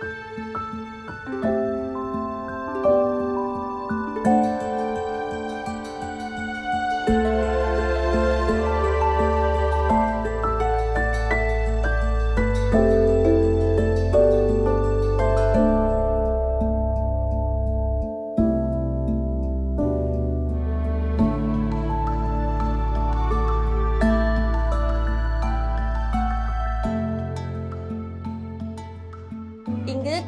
இங்கு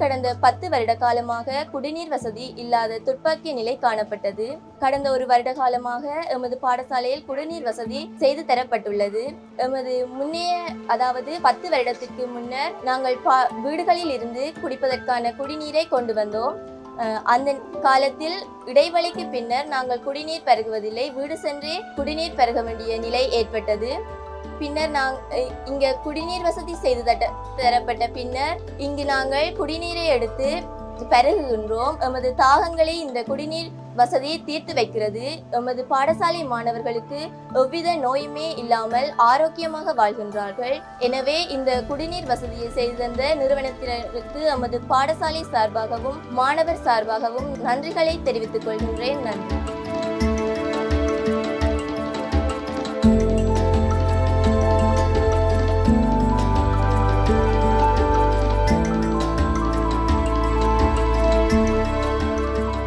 கடந்த பத்து வருட காலமாக குடிநீர் வசதி இல்லாத துப்பாக்கிய நிலை காணப்பட்டது. கடந்த ஒரு வருட காலமாக எமது பாடசாலையில் குடிநீர் வசதி செய்து தரப்பட்டுள்ளது. எமது முன்னைய அதாவது பத்து வருடத்திற்கு முன்னர் நாங்கள் பா வீடுகளில் இருந்து குடிப்பதற்கான குடிநீரை கொண்டு வந்தோம். அந்த காலத்தில் இடைவெளிக்கு பின்னர் நாங்கள் குடிநீர் பருகுவதில்லை. வீடு சென்றே குடிநீர் பருக வேண்டிய நிலை ஏற்பட்டது. பின்னர் நாங்கள் இங்கே இங்க குடிநீர் வசதி செய்து தட்ட தரப்பட்ட பின்னர் இங்கு நாங்கள் குடிநீரை எடுத்து பருகுகின்றோம். எமது தாகங்களை இந்த குடிநீர் வசதி தீர்த்து வைக்கிறது. எமது பாடசாலை மாணவர்களுக்கு எவ்வித நோயுமே இல்லாமல் ஆரோக்கியமாக வாழ்கின்றார்கள். எனவே இந்த குடிநீர் வசதியை செய்து தந்த நிறுவனத்தினருக்கு எமது பாடசாலை சார்பாகவும் மாணவர் சார்பாகவும் நன்றிகளை தெரிவித்துக் கொள்கின்றேன். நன்றி.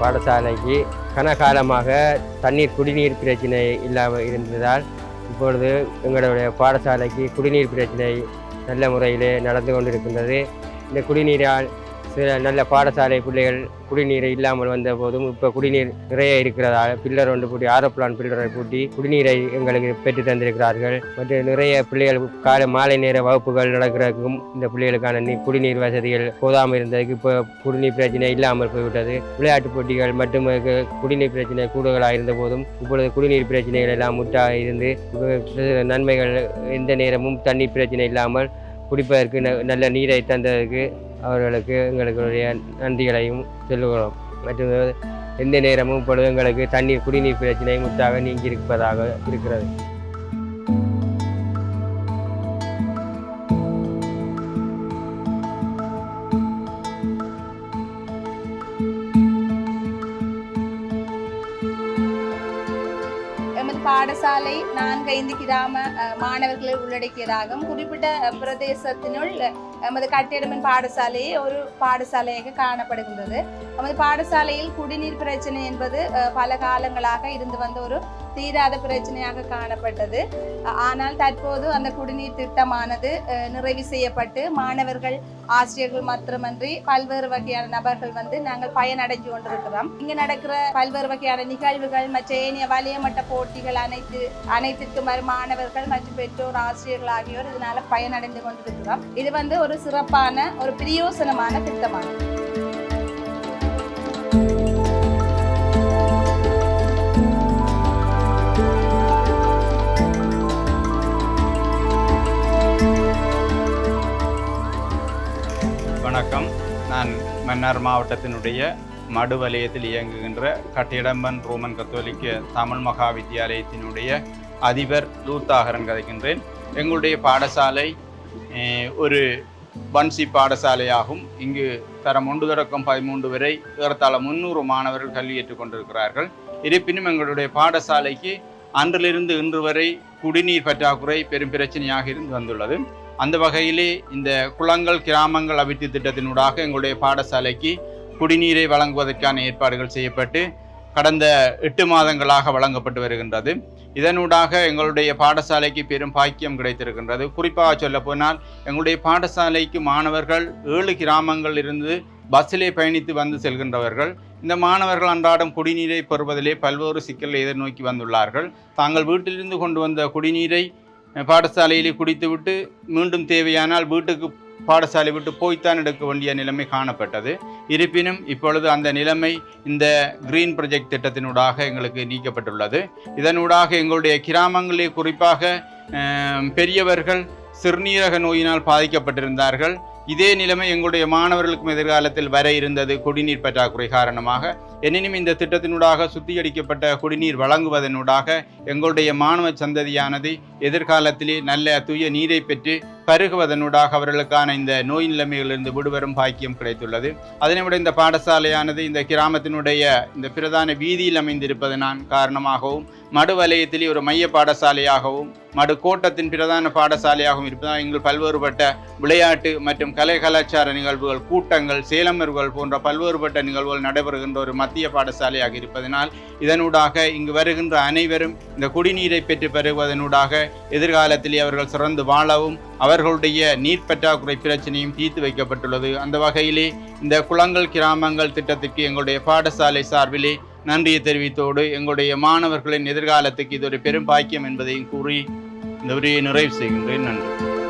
பாடசாலைக்கு கனகாலமாக தண்ணீர் குடிநீர் பிரச்சனை இல்லாமல் இருந்ததால் இப்பொழுது எங்களுடைய பாடசாலைக்கு குடிநீர் பிரச்சனை நல்ல முறையில் நடந்து கொண்டிருக்கின்றது. இந்த குடிநீரால் சில நல்ல பாடசாலை பிள்ளைகள் குடிநீர் இல்லாமல் வந்த போதும் இப்போ குடிநீர் நிறைய இருக்கிறதால் பில்லர் ஒன்று பூட்டி ஆரோப்ளான் பில்லரை பூட்டி குடிநீரை எங்களுக்கு பெற்று தந்திருக்கிறார்கள். மற்றும் நிறைய பிள்ளைகள் காலை மாலை நேர வகுப்புகள் நடக்கிறதுக்கும் இந்த பிள்ளைகளுக்கான நீ குடிநீர் வசதிகள் போதாமல் இருந்ததுக்கு இப்போ குடிநீர் பிரச்சனை இல்லாமல் போய்விட்டது. விளையாட்டு போட்டிகள் மற்றும் குடிநீர் பிரச்சனை கூடுதலாக இருந்த போதும் இப்பொழுது குடிநீர் பிரச்சனைகள் எல்லாம் முற்றாக இருந்து நன்மைகள் எந்த நேரமும் தண்ணீர் பிரச்சனை இல்லாமல் குடிப்பதற்கு ந- நல்ல நீரை தந்ததற்கு அவர்களுக்கு எங்களுடைய நன்றிகளையும் சொல்லுகிறோம். மற்றும் எந்த நேரமும் இப்பொழுது எங்களுக்கு தண்ணீர் குடிநீர் பிரச்சனை முற்றாக நீங்கி இருப்பதாக இருக்கிறது. பாடசாலை நான்கைந்து கிராம மாணவர்களை உள்ளடக்கியதாகும் குறிப்பிட்ட பிரதேசத்தினுள் நமது கட்டிடமின் பாடசாலை ஒரு பாடசாலையாக காணப்படுகின்றது. நமது பாடசாலையில் குடிநீர் பிரச்சனை என்பது பல காலங்களாக இருந்து வந்த ஒரு தீராத பிரச்சனையாக காணப்பட்டது. ஆனால் தற்போது அந்த குடிநீர் திட்டமானது நிறைவு செய்யப்பட்டு மாணவர்கள் ஆசிரியர்கள் மாத்திரமன்றி பல்வேறு வகையான நபர்கள் வந்து நாங்கள் பயனடைஞ்சு கொண்டிருக்கிறோம். இங்கு நடக்கிற பல்வேறு வகையான நிகழ்வுகள் மற்ற ஏனைய வலியமட்ட போட்டிகள் அனைத்து அனைத்திற்கும் வரும் மாணவர்கள் மற்றும் பெற்றோர் ஆசிரியர்கள் ஆகியோர் இதனால பயனடைந்து கொண்டிருக்கிறோம். இது வந்து ஒரு சிறப்பான ஒரு பிரயோசனமான திட்டமாகும் வணக்கம். நான் மன்னார் மாவட்டத்தினுடைய மடு வலயத்தில் இயங்குகின்ற கட்டிடம்பன் ரோமன் கத்தோலிக்க தமிழ் மகா வித்தியாலயத்தினுடைய அதிபர் லூத்தாகரன் கதைக்கின்றேன். எங்களுடைய பாடசாலை ஒரு பன்சி பாடசாலையாகும். இங்கு தரம் ஒன்று தொடக்கம் பதிமூன்று வரை ஏறத்தாழ முன்னூறு மாணவர்கள் கல்வி ஏற்றுக்கொண்டிருக்கிறார்கள் இருப்பினும் எங்களுடைய பாடசாலைக்கு அன்றிலிருந்து இன்று வரை குடிநீர் பற்றாக்குறை பெரும் பிரச்சனையாக இருந்து வந்துள்ளது. அந்த வகையிலே இந்த குளங்கள் கிராமங்கள் அபிவிருத்தி திட்டத்தினூடாக எங்களுடைய பாடசாலைக்கு குடிநீரை வழங்குவதற்கான ஏற்பாடுகள் செய்யப்பட்டு கடந்த எட்டு மாதங்களாக வழங்கப்பட்டு வருகின்றது. இதனூடாக எங்களுடைய பாடசாலைக்கு பெரும் பாக்கியம் கிடைத்திருக்கின்றது. குறிப்பாக சொல்ல போனால் எங்களுடைய பாடசாலைக்கு மாணவர்கள் ஏழு கிராமங்கள் இருந்து பஸ்ஸிலே பயணித்து வந்து செல்கின்றவர்கள். இந்த மாணவர்கள் அன்றாடம் குடிநீரை பெறுவதிலே பல்வேறு சிக்கலை எதிர்நோக்கி வந்துள்ளார்கள். தாங்கள் வீட்டிலிருந்து கொண்டு வந்த குடிநீரை பாடசாலையிலே குடித்துவிட்டு மீண்டும் தேவையானால் வீட்டுக்கு பாடசாலை விட்டு போய்த்தான் எடுக்க வேண்டிய நிலைமை காணப்பட்டது. இருப்பினும் இப்பொழுது அந்த நிலைமை இந்த கிரீன் ப்ரொஜெக்ட் திட்டத்தினூடாக எங்களுக்கு நீக்கப்பட்டுள்ளது. இதனூடாக எங்களுடைய கிராமங்களிலே குறிப்பாக பெரியவர்கள் சிறுநீரக நோயினால் பாதிக்கப்பட்டிருந்தார்கள். இதே நிலைமை எங்களுடைய மாணவர்களுக்கும் எதிர்காலத்தில் வர இருந்தது குடிநீர் பற்றாக்குறை காரணமாக. எனினும் இந்த திட்டத்தினூடாக சுத்திகரிக்கப்பட்ட குடிநீர் வழங்குவதனூடாக எங்களுடைய மாணவ சந்ததியானது எதிர்காலத்திலே நல்ல தூய நீரை பெற்று பருகுவதனூடாக அவர்களுக்கான இந்த நோய் நிலைமைகளிலிருந்து விடுபெறும் பாக்கியம் கிடைத்துள்ளது. அதனை இந்த பாடசாலையானது இந்த கிராமத்தினுடைய இந்த பிரதான வீதியில் அமைந்திருப்பதனால் காரணமாகவும் மடு வலயத்திலே ஒரு மைய பாடசாலையாகவும் மடு கோட்டத்தின் பிரதான பாடசாலையாகவும் இருப்பதால் இங்கு பல்வேறுபட்ட விளையாட்டு மற்றும் கலை கலாச்சார நிகழ்வுகள் கூட்டங்கள் சேலமர்கள் போன்ற பல்வேறுபட்ட நிகழ்வுகள் நடைபெறுகின்ற ஒரு மத்திய பாடசாலையாக இருப்பதனால் இதனூடாக இங்கு வருகின்ற அனைவரும் இந்த குடிநீரை பெற்று பெறுவதனூடாக எதிர்காலத்திலே அவர்கள் சிறந்து வாழவும் அவர்களுடைய நீர் பற்றாக்குறை பிரச்சனையும் தீர்த்து வைக்கப்பட்டுள்ளது. அந்த வகையிலே இந்த குளங்கள் கிராமங்கள் திட்டத்திற்கு எங்களுடைய பாடசாலை சார்பிலே நன்றியை தெரிவித்தோடு எங்களுடைய மாணவர்களின் எதிர்காலத்துக்கு இது ஒரு பெரும் பாக்கியம் என்பதையும் கூறி இந்த உரையை நிறைவு செய்கின்றேன். நன்றி.